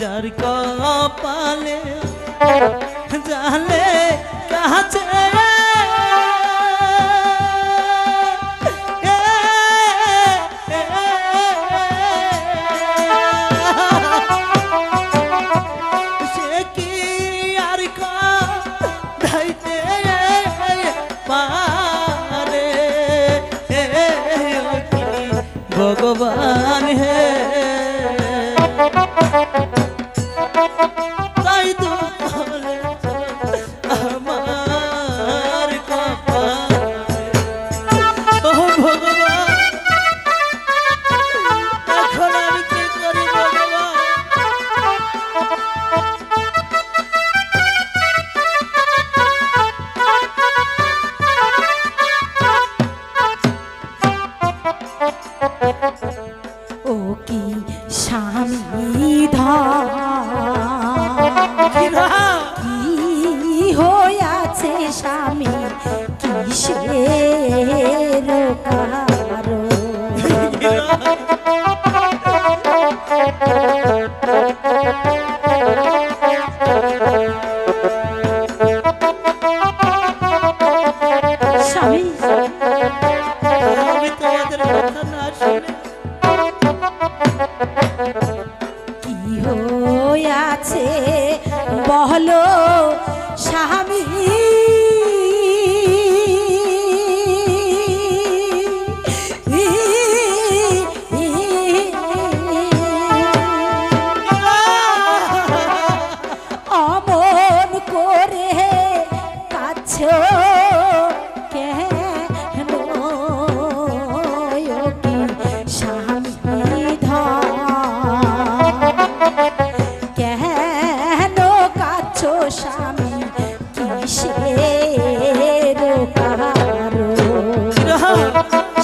যার কপালে জালে কাছে ভগবান হে Thank you. কি হইয়াছে স্বামী? কিসের বহলো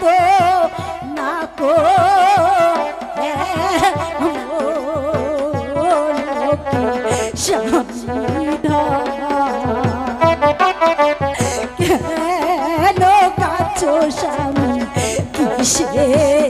তো না কো কেন কাছো স্বামী কিসে